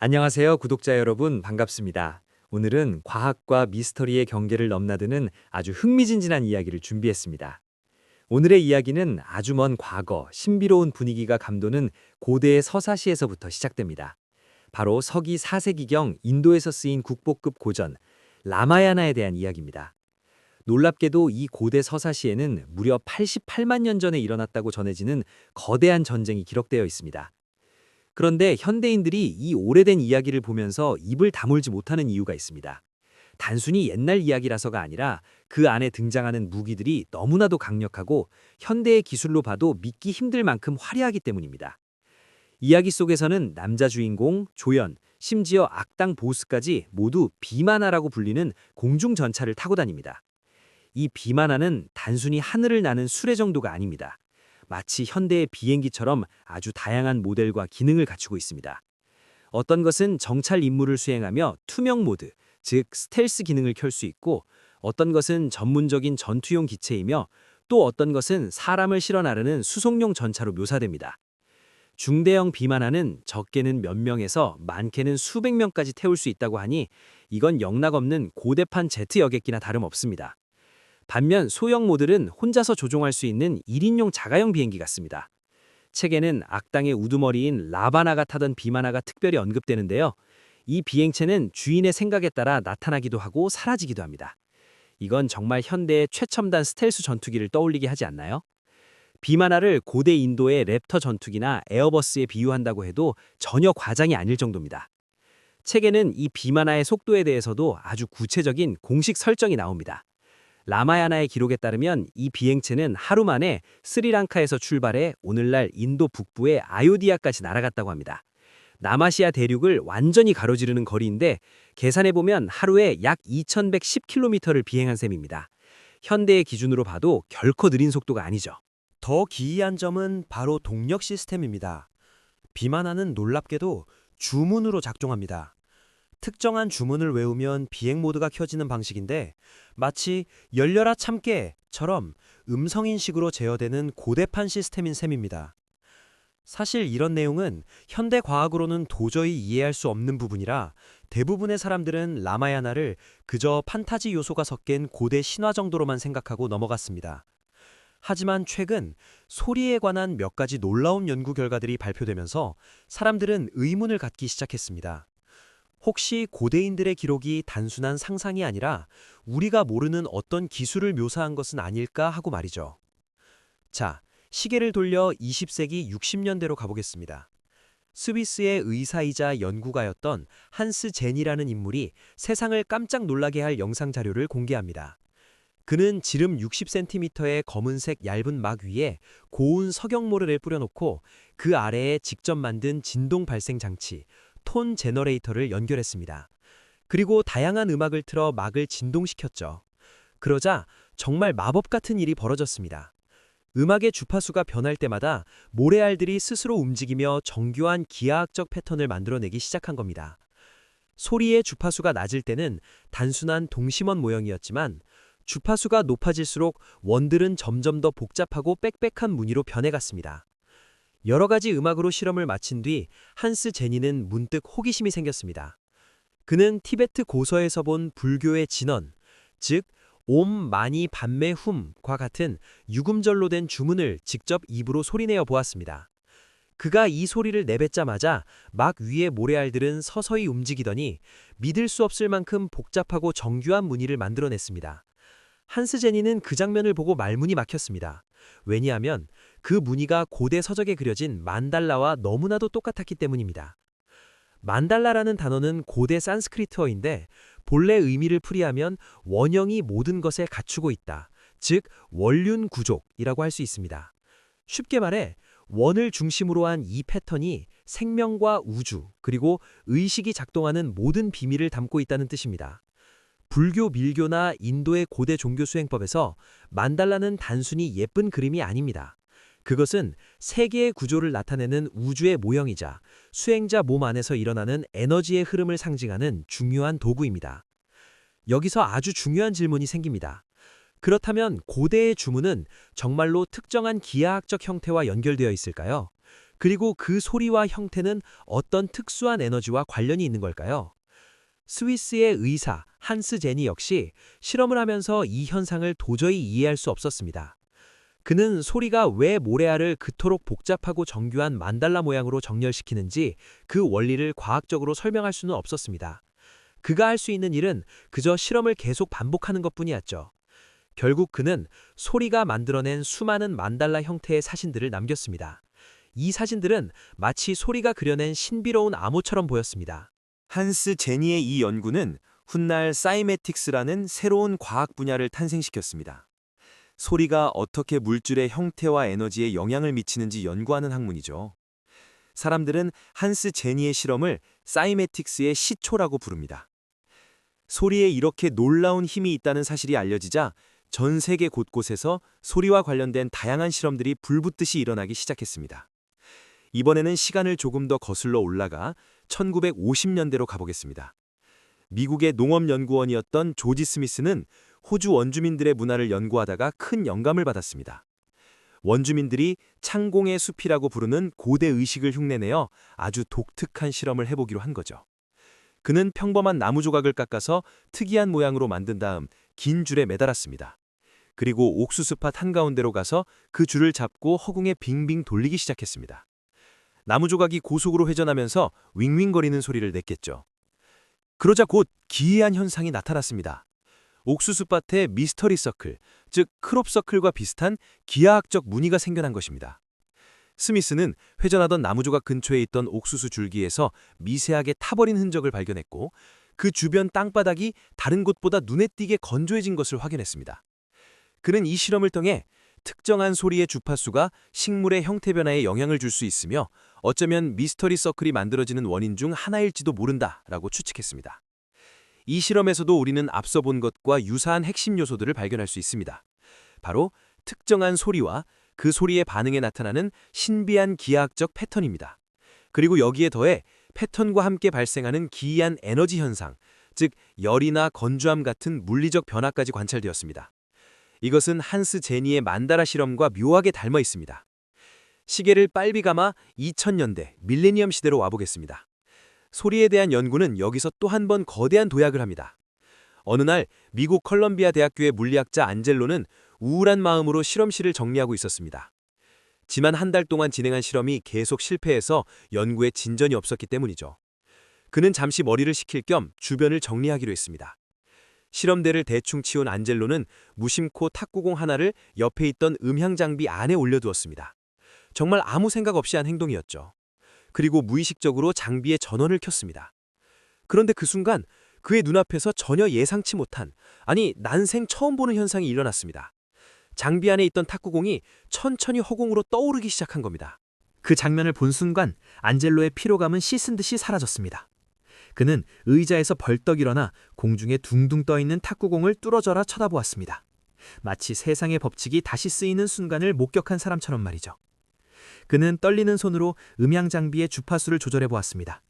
안녕하세요, 구독자 여러분. 반갑습니다. 오늘은 과학과 미스터리의 경계를 넘나드는 아주 흥미진진한 이야기를 준비했습니다. 오늘의 이야기는 아주 먼 과거, 신비로운 분위기가 감도는 고대의 서사시에서부터 시작됩니다. 바로 서기 4세기경 인도에서 쓰인 국보급 고전, 라마야나에 대한 이야기입니다. 놀랍게도 이 고대 서사시에는 무려 88만 년 전에 일어났다고 전해지는 거대한 전쟁이 기록되어 있습니다. 그런데 현대인들이 이 오래된 이야기를 보면서 입을 다물지 못하는 이유가 있습니다. 단순히 옛날 이야기라서가 아니라 그 안에 등장하는 무기들이 너무나도 강력하고 현대의 기술로 봐도 믿기 힘들 만큼 화려하기 때문입니다. 이야기 속에서는 남자 주인공, 조연, 심지어 악당 보스까지 모두 비만화라고 불리는 공중 전차를 타고 다닙니다. 이 비만화는 단순히 하늘을 나는 수레 정도가 아닙니다. 마치 현대의 비행기처럼 아주 다양한 모델과 기능을 갖추고 있습니다. 어떤 것은 정찰 임무를 수행하며 투명 모드, 즉 스텔스 기능을 켤 수 있고 어떤 것은 전문적인 전투용 기체이며 또 어떤 것은 사람을 실어 나르는 수송용 전차로 묘사됩니다. 중대형 비만화는 적게는 몇 명에서 많게는 수백 명까지 태울 수 있다고 하니 이건 영락 없는 고대판 제트 여객기나 다름없습니다. 반면 소형 모델은 혼자서 조종할 수 있는 1인용 자가용 비행기 같습니다. 책에는 악당의 우두머리인 라바나가 타던 비마나가 특별히 언급되는데요. 이 비행체는 주인의 생각에 따라 나타나기도 하고 사라지기도 합니다. 이건 정말 현대의 최첨단 스텔스 전투기를 떠올리게 하지 않나요? 비마나를 고대 인도의 랩터 전투기나 에어버스에 비유한다고 해도 전혀 과장이 아닐 정도입니다. 책에는 이 비마나의 속도에 대해서도 아주 구체적인 공식 설정이 나옵니다. 라마야나의 기록에 따르면 이 비행체는 하루 만에 스리랑카에서 출발해 오늘날 인도 북부의 아요디아까지 날아갔다고 합니다. 남아시아 대륙을 완전히 가로지르는 거리인데 계산해보면 하루에 약 2110km를 비행한 셈입니다. 현대의 기준으로 봐도 결코 느린 속도가 아니죠. 더 기이한 점은 바로 동력 시스템입니다. 비만화는 놀랍게도 주문으로 작동합니다. 특정한 주문을 외우면 비행 모드가 켜지는 방식인데 마치 열려라 참깨처럼 음성 인식으로 제어되는 고대판 시스템인 셈입니다. 사실 이런 내용은 현대 과학으로는 도저히 이해할 수 없는 부분이라 대부분의 사람들은 라마야나를 그저 판타지 요소가 섞인 고대 신화 정도로만 생각하고 넘어갔습니다. 하지만 최근 소리에 관한 몇 가지 놀라운 연구 결과들이 발표되면서 사람들은 의문을 갖기 시작했습니다. 혹시 고대인들의 기록이 단순한 상상이 아니라 우리가 모르는 어떤 기술을 묘사한 것은 아닐까 하고 말이죠. 자, 시계를 돌려 20세기 60년대로 가보겠습니다. 스위스의 의사이자 연구가였던 한스 젠이라는 인물이 세상을 깜짝 놀라게 할 영상 자료를 공개합니다. 그는 지름 60cm의 검은색 얇은 막 위에 고운 석영모래를 뿌려놓고 그 아래에 직접 만든 진동 발생 장치, 톤 제너레이터를 연결했습니다. 그리고 다양한 음악을 틀어 막을 진동시켰죠. 그러자 정말 마법 같은 일이 벌어졌습니다. 음악의 주파수가 변할 때마다 모래알들이 스스로 움직이며 정교한 기하학적 패턴을 만들어내기 시작한 겁니다. 소리의 주파수가 낮을 때는 단순한 동심원 모형이었지만 주파수가 높아질수록 원들은 점점 더 복잡하고 빽빽한 무늬로 변해갔습니다. 여러 가지 음악으로 실험을 마친 뒤 한스 제니는 문득 호기심이 생겼습니다. 그는 티베트 고서에서 본 불교의 진언, 즉, 옴 마니 반매 훔과 같은 유금절로 된 주문을 직접 입으로 소리내어 보았습니다. 그가 이 소리를 내뱉자마자 막 위의 모래알들은 서서히 움직이더니 믿을 수 없을 만큼 복잡하고 정교한 무늬를 만들어냈습니다. 한스 제니는 그 장면을 보고 말문이 막혔습니다. 왜냐하면 그 무늬가 고대 서적에 그려진 만달라와 너무나도 똑같았기 때문입니다. 만달라라는 단어는 고대 산스크리트어인데 본래 의미를 풀이하면 원형이 모든 것에 갖추고 있다. 즉 원륜 구족이라고 할 수 있습니다. 쉽게 말해 원을 중심으로 한 이 패턴이 생명과 우주 그리고 의식이 작동하는 모든 비밀을 담고 있다는 뜻입니다. 불교 밀교나 인도의 고대 종교 수행법에서 만달라는 단순히 예쁜 그림이 아닙니다. 그것은 세계의 구조를 나타내는 우주의 모형이자 수행자 몸 안에서 일어나는 에너지의 흐름을 상징하는 중요한 도구입니다. 여기서 아주 중요한 질문이 생깁니다. 그렇다면 고대의 주문은 정말로 특정한 기하학적 형태와 연결되어 있을까요? 그리고 그 소리와 형태는 어떤 특수한 에너지와 관련이 있는 걸까요? 스위스의 의사 한스 제니 역시 실험을 하면서 이 현상을 도저히 이해할 수 없었습니다. 그는 소리가 왜 모래알을 그토록 복잡하고 정교한 만달라 모양으로 정렬시키는지 그 원리를 과학적으로 설명할 수는 없었습니다. 그가 할 수 있는 일은 그저 실험을 계속 반복하는 것뿐이었죠. 결국 그는 소리가 만들어낸 수많은 만달라 형태의 사진들을 남겼습니다. 이 사진들은 마치 소리가 그려낸 신비로운 암호처럼 보였습니다. 한스 제니의 이 연구는 훗날 사이메틱스라는 새로운 과학 분야를 탄생시켰습니다. 소리가 어떻게 물질의 형태와 에너지에 영향을 미치는지 연구하는 학문이죠. 사람들은 한스 제니의 실험을 사이메틱스의 시초라고 부릅니다. 소리에 이렇게 놀라운 힘이 있다는 사실이 알려지자 전 세계 곳곳에서 소리와 관련된 다양한 실험들이 불붙듯이 일어나기 시작했습니다. 이번에는 시간을 조금 더 거슬러 올라가 1950년대로 가보겠습니다. 미국의 농업연구원이었던 조지 스미스는 호주 원주민들의 문화를 연구하다가 큰 영감을 받았습니다. 원주민들이 창공의 숲이라고 부르는 고대 의식을 흉내내어 아주 독특한 실험을 해보기로 한 거죠. 그는 평범한 나무 조각을 깎아서 특이한 모양으로 만든 다음 긴 줄에 매달았습니다. 그리고 옥수수밭 한가운데로 가서 그 줄을 잡고 허공에 빙빙 돌리기 시작했습니다. 나무 조각이 고속으로 회전하면서 윙윙거리는 소리를 냈겠죠. 그러자 곧 기이한 현상이 나타났습니다. 옥수수밭에 미스터리 서클, 즉 크롭 서클과 비슷한 기하학적 무늬가 생겨난 것입니다. 스미스는 회전하던 나무 조각 근처에 있던 옥수수 줄기에서 미세하게 타버린 흔적을 발견했고 그 주변 땅바닥이 다른 곳보다 눈에 띄게 건조해진 것을 확인했습니다. 그는 이 실험을 통해 특정한 소리의 주파수가 식물의 형태 변화에 영향을 줄 수 있으며 어쩌면 미스터리 서클이 만들어지는 원인 중 하나일지도 모른다라고 추측했습니다. 이 실험에서도 우리는 앞서 본 것과 유사한 핵심 요소들을 발견할 수 있습니다. 바로 특정한 소리와 그 소리의 반응에 나타나는 신비한 기하학적 패턴입니다. 그리고 여기에 더해 패턴과 함께 발생하는 기이한 에너지 현상, 즉 열이나 건조함 같은 물리적 변화까지 관찰되었습니다. 이것은 한스 제니의 만다라 실험과 묘하게 닮아 있습니다. 시계를 빨리 감아 2000년대 밀레니엄 시대로 와보겠습니다. 소리에 대한 연구는 여기서 또 한 번 거대한 도약을 합니다. 어느 날 미국 컬럼비아 대학교의 물리학자 안젤로는 우울한 마음으로 실험실을 정리하고 있었습니다. 지난 한달 동안 진행한 실험이 계속 실패해서 연구에 진전이 없었기 때문이죠. 그는 잠시 머리를 식힐 겸 주변을 정리하기로 했습니다. 실험대를 대충 치운 안젤로는 무심코 탁구공 하나를 옆에 있던 음향 장비 안에 올려두었습니다. 정말 아무 생각 없이 한 행동이었죠. 그리고 무의식적으로 장비의 전원을 켰습니다. 그런데 그 순간 그의 눈앞에서 전혀 예상치 못한, 아니 난생 처음 보는 현상이 일어났습니다. 장비 안에 있던 탁구공이 천천히 허공으로 떠오르기 시작한 겁니다. 그 장면을 본 순간 안젤로의 피로감은 씻은 듯이 사라졌습니다. 그는 의자에서 벌떡 일어나 공중에 둥둥 떠 있는 탁구공을 뚫어져라 쳐다보았습니다. 마치 세상의 법칙이 다시 쓰이는 순간을 목격한 사람처럼 말이죠. 그는 떨리는 손으로 음향 장비의 주파수를 조절해 보았습니다.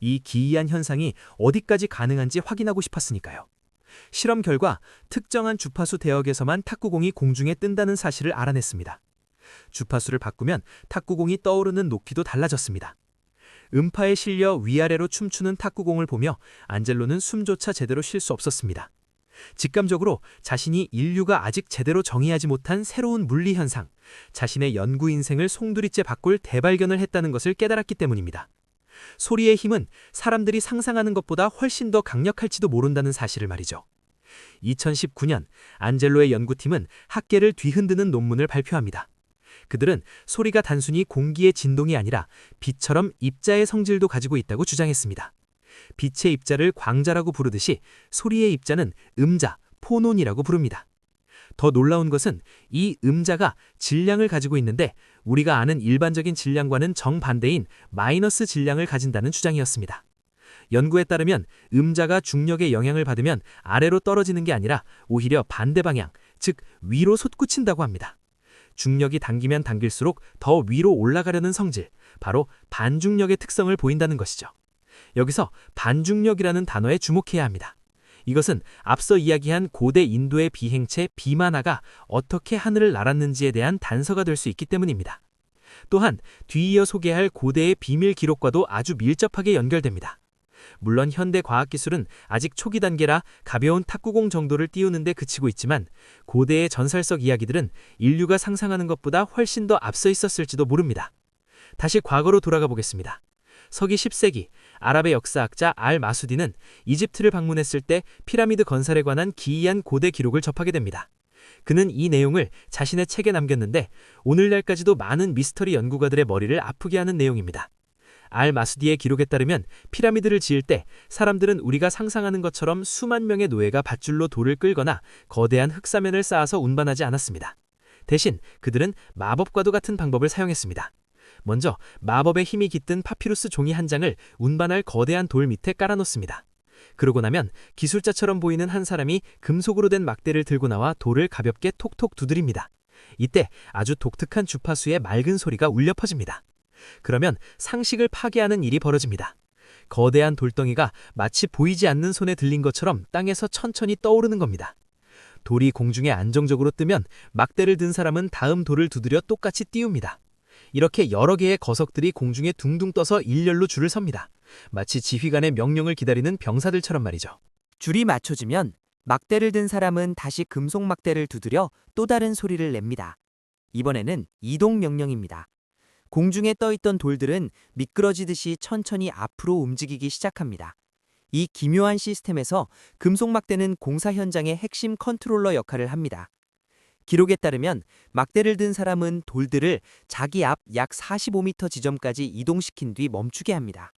이 기이한 현상이 어디까지 가능한지 확인하고 싶었으니까요. 실험 결과 특정한 주파수 대역에서만 탁구공이 공중에 뜬다는 사실을 알아냈습니다. 주파수를 바꾸면 탁구공이 떠오르는 높이도 달라졌습니다. 음파에 실려 위아래로 춤추는 탁구공을 보며 안젤로는 숨조차 제대로 쉴 수 없었습니다. 직감적으로 자신이 인류가 아직 제대로 정의하지 못한 새로운 물리 현상, 자신의 연구 인생을 송두리째 바꿀 대발견을 했다는 것을 깨달았기 때문입니다. 소리의 힘은 사람들이 상상하는 것보다 훨씬 더 강력할지도 모른다는 사실을 말이죠. 2019년 안젤로의 연구팀은 학계를 뒤흔드는 논문을 발표합니다. 그들은 소리가 단순히 공기의 진동이 아니라 빛처럼 입자의 성질도 가지고 있다고 주장했습니다. 빛의 입자를 광자라고 부르듯이 소리의 입자는 음자, 포논이라고 부릅니다. 더 놀라운 것은 이 음자가 질량을 가지고 있는데 우리가 아는 일반적인 질량과는 정반대인 마이너스 질량을 가진다는 주장이었습니다. 연구에 따르면 음자가 중력의 영향을 받으면 아래로 떨어지는 게 아니라 오히려 반대 방향, 즉 위로 솟구친다고 합니다. 중력이 당기면 당길수록 더 위로 올라가려는 성질, 바로 반중력의 특성을 보인다는 것이죠. 여기서 반중력이라는 단어에 주목해야 합니다. 이것은 앞서 이야기한 고대 인도의 비행체 비마나가 어떻게 하늘을 날았는지에 대한 단서가 될 수 있기 때문입니다. 또한 뒤이어 소개할 고대의 비밀 기록과도 아주 밀접하게 연결됩니다. 물론 현대 과학기술은 아직 초기 단계라 가벼운 탁구공 정도를 띄우는데 그치고 있지만 고대의 전설적 이야기들은 인류가 상상하는 것보다 훨씬 더 앞서 있었을지도 모릅니다. 다시 과거로 돌아가 보겠습니다. 서기 10세기 아랍의 역사학자 알 마수디는 이집트를 방문했을 때 피라미드 건설에 관한 기이한 고대 기록을 접하게 됩니다. 그는 이 내용을 자신의 책에 남겼는데 오늘날까지도 많은 미스터리 연구가들의 머리를 아프게 하는 내용입니다. 알 마수디의 기록에 따르면 피라미드를 지을 때 사람들은 우리가 상상하는 것처럼 수만 명의 노예가 밧줄로 돌을 끌거나 거대한 흙사면을 쌓아서 운반하지 않았습니다. 대신 그들은 마법과도 같은 방법을 사용했습니다. 먼저 마법의 힘이 깃든 파피루스 종이 한 장을 운반할 거대한 돌 밑에 깔아놓습니다. 그러고 나면 기술자처럼 보이는 한 사람이 금속으로 된 막대를 들고 나와 돌을 가볍게 톡톡 두드립니다. 이때 아주 독특한 주파수의 맑은 소리가 울려 퍼집니다. 그러면 상식을 파괴하는 일이 벌어집니다. 거대한 돌덩이가 마치 보이지 않는 손에 들린 것처럼 땅에서 천천히 떠오르는 겁니다. 돌이 공중에 안정적으로 뜨면 막대를 든 사람은 다음 돌을 두드려 똑같이 띄웁니다. 이렇게 여러 개의 거석들이 공중에 둥둥 떠서 일렬로 줄을 섭니다. 마치 지휘관의 명령을 기다리는 병사들처럼 말이죠. 줄이 맞춰지면 막대를 든 사람은 다시 금속 막대를 두드려 또 다른 소리를 냅니다. 이번에는 이동 명령입니다. 공중에 떠 있던 돌들은 미끄러지듯이 천천히 앞으로 움직이기 시작합니다. 이 기묘한 시스템에서 금속 막대는 공사 현장의 핵심 컨트롤러 역할을 합니다. 기록에 따르면 막대를 든 사람은 돌들을 자기 앞 약 45m 지점까지 이동시킨 뒤 멈추게 합니다.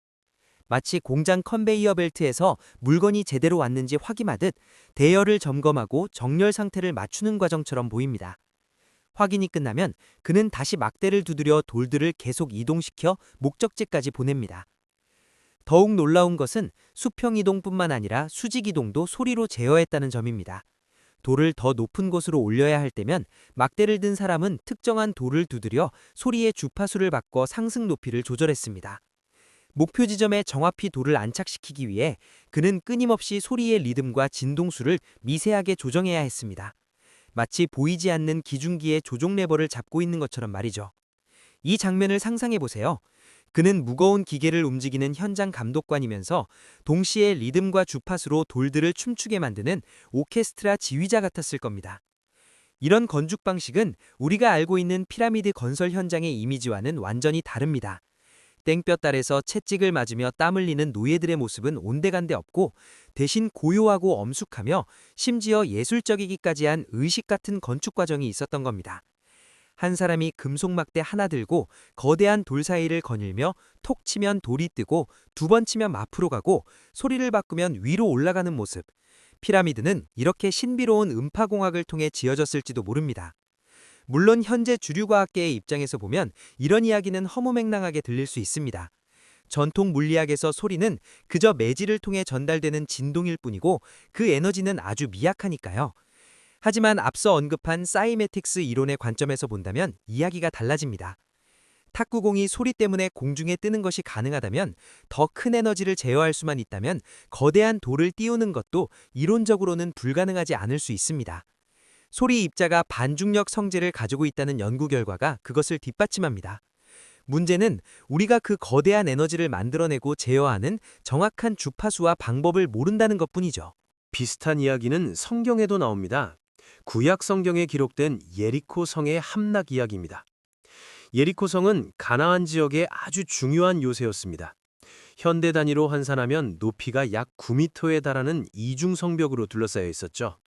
마치 공장 컨베이어 벨트에서 물건이 제대로 왔는지 확인하듯 대열을 점검하고 정렬 상태를 맞추는 과정처럼 보입니다. 확인이 끝나면 그는 다시 막대를 두드려 돌들을 계속 이동시켜 목적지까지 보냅니다. 더욱 놀라운 것은 수평 이동뿐만 아니라 수직 이동도 소리로 제어했다는 점입니다. 돌을 더 높은 곳으로 올려야 할 때면 막대를 든 사람은 특정한 돌을 두드려 소리의 주파수를 바꿔 상승 높이를 조절했습니다. 목표 지점에 정확히 돌을 안착시키기 위해 그는 끊임없이 소리의 리듬과 진동수를 미세하게 조정해야 했습니다. 마치 보이지 않는 기중기의 조종 레버를 잡고 있는 것처럼 말이죠. 이 장면을 상상해 보세요. 그는 무거운 기계를 움직이는 현장 감독관이면서 동시에 리듬과 주파수로 돌들을 춤추게 만드는 오케스트라 지휘자 같았을 겁니다. 이런 건축 방식은 우리가 알고 있는 피라미드 건설 현장의 이미지와는 완전히 다릅니다. 땡볕 아래서 채찍을 맞으며 땀 흘리는 노예들의 모습은 온데간데 없고 대신 고요하고 엄숙하며 심지어 예술적이기까지 한 의식 같은 건축 과정이 있었던 겁니다. 한 사람이 금속 막대 하나 들고 거대한 돌 사이를 거닐며 톡 치면 돌이 뜨고 두 번 치면 앞으로 가고 소리를 바꾸면 위로 올라가는 모습. 피라미드는 이렇게 신비로운 음파공학을 통해 지어졌을지도 모릅니다. 물론 현재 주류과학계의 입장에서 보면 이런 이야기는 허무맹랑하게 들릴 수 있습니다. 전통 물리학에서 소리는 그저 매질을 통해 전달되는 진동일 뿐이고 그 에너지는 아주 미약하니까요. 하지만 앞서 언급한 사이메틱스 이론의 관점에서 본다면 이야기가 달라집니다. 탁구공이 소리 때문에 공중에 뜨는 것이 가능하다면 더 큰 에너지를 제어할 수만 있다면 거대한 돌을 띄우는 것도 이론적으로는 불가능하지 않을 수 있습니다. 소리 입자가 반중력 성질을 가지고 있다는 연구 결과가 그것을 뒷받침합니다. 문제는 우리가 그 거대한 에너지를 만들어내고 제어하는 정확한 주파수와 방법을 모른다는 것뿐이죠. 비슷한 이야기는 성경에도 나옵니다. 구약 성경에 기록된 예리코 성의 함락 이야기입니다. 예리코 성은 가나안 지역의 아주 중요한 요새였습니다. 현대 단위로 환산하면 높이가 약 9m에 달하는 이중 성벽으로 둘러싸여 있었죠.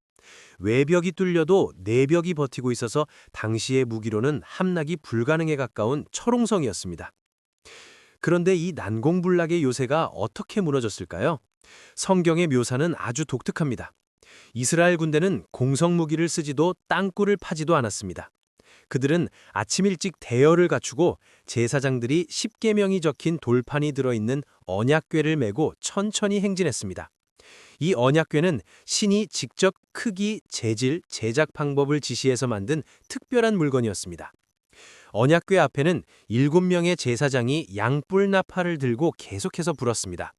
외벽이 뚫려도 내벽이 버티고 있어서 당시의 무기로는 함락이 불가능에 가까운 철옹성이었습니다. 그런데 이 난공불락의 요새가 어떻게 무너졌을까요? 성경의 묘사는 아주 독특합니다. 이스라엘 군대는 공성 무기를 쓰지도 땅굴을 파지도 않았습니다. 그들은 아침 일찍 대열을 갖추고 제사장들이 십계명이 적힌 돌판이 들어있는 언약궤를 메고 천천히 행진했습니다. 이 언약궤는 신이 직접 크기, 재질, 제작 방법을 지시해서 만든 특별한 물건이었습니다. 언약궤 앞에는 일곱 명의 제사장이 양뿔 나팔을 들고 계속해서 불었습니다.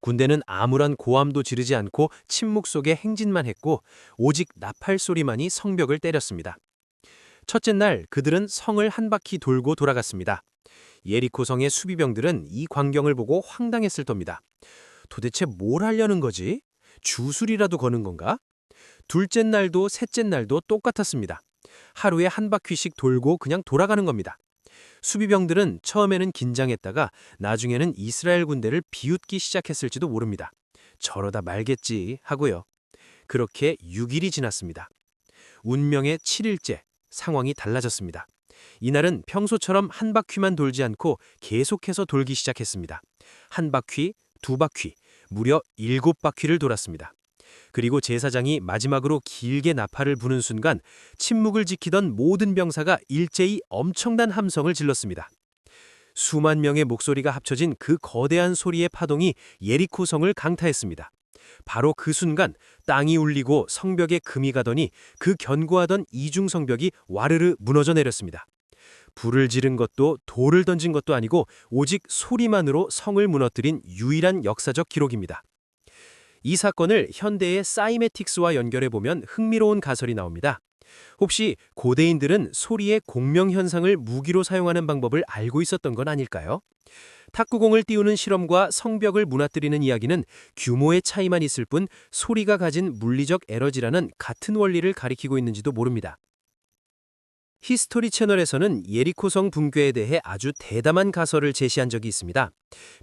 군대는 아무런 고함도 지르지 않고 침묵 속에 행진만 했고 오직 나팔 소리만이 성벽을 때렸습니다. 첫째 날 그들은 성을 한 바퀴 돌고 돌아갔습니다. 예리코 성의 수비병들은 이 광경을 보고 황당했을 겁니다. 도대체 뭘 하려는 거지? 주술이라도 거는 건가? 둘째 날도 셋째 날도 똑같았습니다. 하루에 한 바퀴씩 돌고 그냥 돌아가는 겁니다. 수비병들은 처음에는 긴장했다가 나중에는 이스라엘 군대를 비웃기 시작했을지도 모릅니다. 저러다 말겠지 하고요. 그렇게 6일이 지났습니다. 운명의 7일째 상황이 달라졌습니다. 이날은 평소처럼 한 바퀴만 돌지 않고 계속해서 돌기 시작했습니다. 한 바퀴, 두 바퀴, 무려 일곱 바퀴를 돌았습니다. 그리고 제사장이 마지막으로 길게 나팔을 부는 순간 침묵을 지키던 모든 병사가 일제히 엄청난 함성을 질렀습니다. 수만 명의 목소리가 합쳐진 그 거대한 소리의 파동이 예리코 성을 강타했습니다. 바로 그 순간 땅이 울리고 성벽에 금이 가더니 그 견고하던 이중 성벽이 와르르 무너져 내렸습니다. 불을 지른 것도 돌을 던진 것도 아니고 오직 소리만으로 성을 무너뜨린 유일한 역사적 기록입니다. 이 사건을 현대의 사이메틱스와 연결해 보면 흥미로운 가설이 나옵니다. 혹시 고대인들은 소리의 공명 현상을 무기로 사용하는 방법을 알고 있었던 건 아닐까요? 탁구공을 띄우는 실험과 성벽을 무너뜨리는 이야기는 규모의 차이만 있을 뿐 소리가 가진 물리적 에너지라는 같은 원리를 가리키고 있는지도 모릅니다. 히스토리 채널에서는 예리코성 붕괴에 대해 아주 대담한 가설을 제시한 적이 있습니다.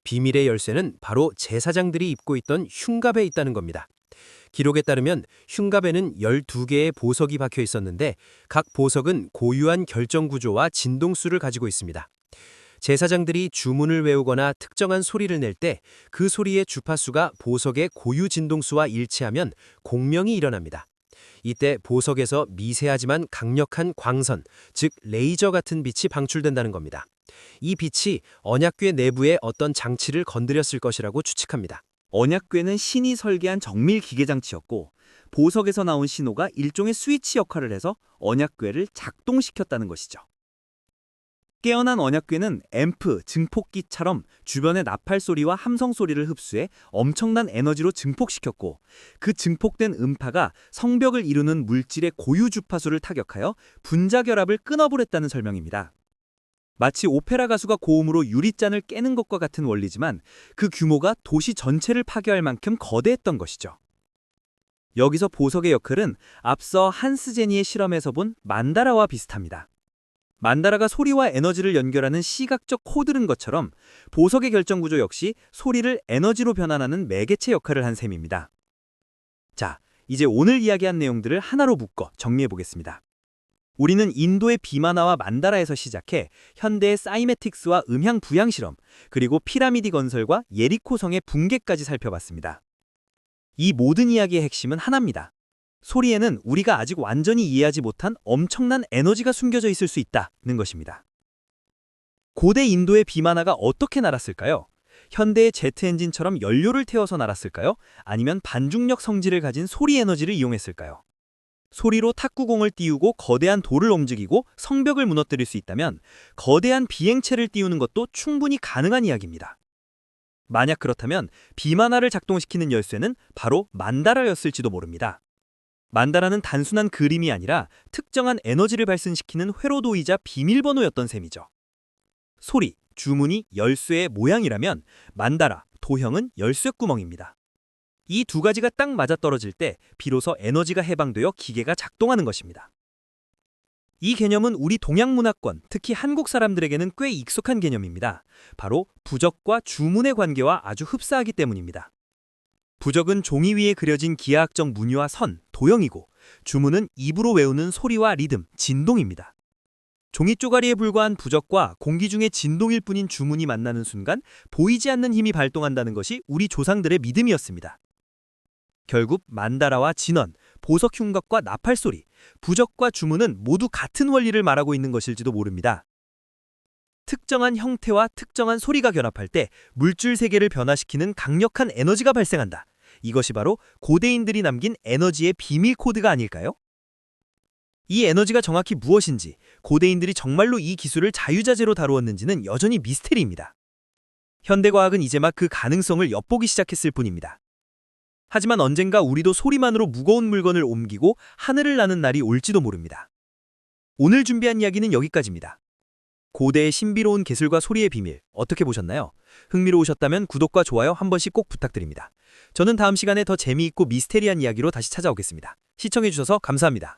비밀의 열쇠는 바로 제사장들이 입고 있던 흉갑에 있다는 겁니다. 기록에 따르면 흉갑에는 12개의 보석이 박혀 있었는데 각 보석은 고유한 결정 구조와 진동수를 가지고 있습니다. 제사장들이 주문을 외우거나 특정한 소리를 낼 때 그 소리의 주파수가 보석의 고유 진동수와 일치하면 공명이 일어납니다. 이때 보석에서 미세하지만 강력한 광선, 즉 레이저 같은 빛이 방출된다는 겁니다. 이 빛이 언약궤 내부의 어떤 장치를 건드렸을 것이라고 추측합니다. 언약궤는 신이 설계한 정밀 기계 장치였고 보석에서 나온 신호가 일종의 스위치 역할을 해서 언약궤를 작동시켰다는 것이죠. 깨어난 언약궤는 앰프, 증폭기처럼 주변의 나팔 소리와 함성 소리를 흡수해 엄청난 에너지로 증폭시켰고 그 증폭된 음파가 성벽을 이루는 물질의 고유 주파수를 타격하여 분자 결합을 끊어버렸다는 설명입니다. 마치 오페라 가수가 고음으로 유리잔을 깨는 것과 같은 원리지만 그 규모가 도시 전체를 파괴할 만큼 거대했던 것이죠. 여기서 보석의 역할은 앞서 한스 제니의 실험에서 본 만다라와 비슷합니다. 만다라가 소리와 에너지를 연결하는 시각적 코드른 것처럼 보석의 결정 구조 역시 소리를 에너지로 변환하는 매개체 역할을 한 셈입니다. 자, 이제 오늘 이야기한 내용들을 하나로 묶어 정리해 보겠습니다. 우리는 인도의 비마나와 만다라에서 시작해 현대의 사이메틱스와 음향 부양 실험, 그리고 피라미드 건설과 예리코 성의 붕괴까지 살펴봤습니다. 이 모든 이야기의 핵심은 하나입니다. 소리에는 우리가 아직 완전히 이해하지 못한 엄청난 에너지가 숨겨져 있을 수 있다는 것입니다. 고대 인도의 비마나가 어떻게 날았을까요? 현대의 제트 엔진처럼 연료를 태워서 날았을까요? 아니면 반중력 성질을 가진 소리 에너지를 이용했을까요? 소리로 탁구공을 띄우고 거대한 돌을 움직이고 성벽을 무너뜨릴 수 있다면 거대한 비행체를 띄우는 것도 충분히 가능한 이야기입니다. 만약 그렇다면 비마나를 작동시키는 열쇠는 바로 만다라였을지도 모릅니다. 만다라는 단순한 그림이 아니라 특정한 에너지를 발생시키는 회로도이자 비밀번호였던 셈이죠. 소리, 주문이 열쇠의 모양이라면 만다라, 도형은 열쇠 구멍입니다. 이 두 가지가 딱 맞아떨어질 때 비로소 에너지가 해방되어 기계가 작동하는 것입니다. 이 개념은 우리 동양 문화권, 특히 한국 사람들에게는 꽤 익숙한 개념입니다. 바로 부적과 주문의 관계와 아주 흡사하기 때문입니다. 부적은 종이 위에 그려진 기하학적 무늬와 선, 도형이고 주문은 입으로 외우는 소리와 리듬, 진동입니다. 종이 쪼가리에 불과한 부적과 공기 중의 진동일 뿐인 주문이 만나는 순간 보이지 않는 힘이 발동한다는 것이 우리 조상들의 믿음이었습니다. 결국 만다라와 진원, 보석 흉곽과 나팔 소리, 부적과 주문은 모두 같은 원리를 말하고 있는 것일지도 모릅니다. 특정한 형태와 특정한 소리가 결합할 때 물질 세계를 변화시키는 강력한 에너지가 발생한다. 이것이 바로 고대인들이 남긴 에너지의 비밀 코드가 아닐까요? 이 에너지가 정확히 무엇인지, 고대인들이 정말로 이 기술을 자유자재로 다루었는지는 여전히 미스테리입니다. 현대과학은 이제 막 그 가능성을 엿보기 시작했을 뿐입니다. 하지만 언젠가 우리도 소리만으로 무거운 물건을 옮기고 하늘을 나는 날이 올지도 모릅니다. 오늘 준비한 이야기는 여기까지입니다. 고대의 신비로운 기술과 소리의 비밀 어떻게 보셨나요? 흥미로우셨다면 구독과 좋아요 한 번씩 꼭 부탁드립니다. 저는 다음 시간에 더 재미있고 미스테리한 이야기로 다시 찾아오겠습니다. 시청해주셔서 감사합니다.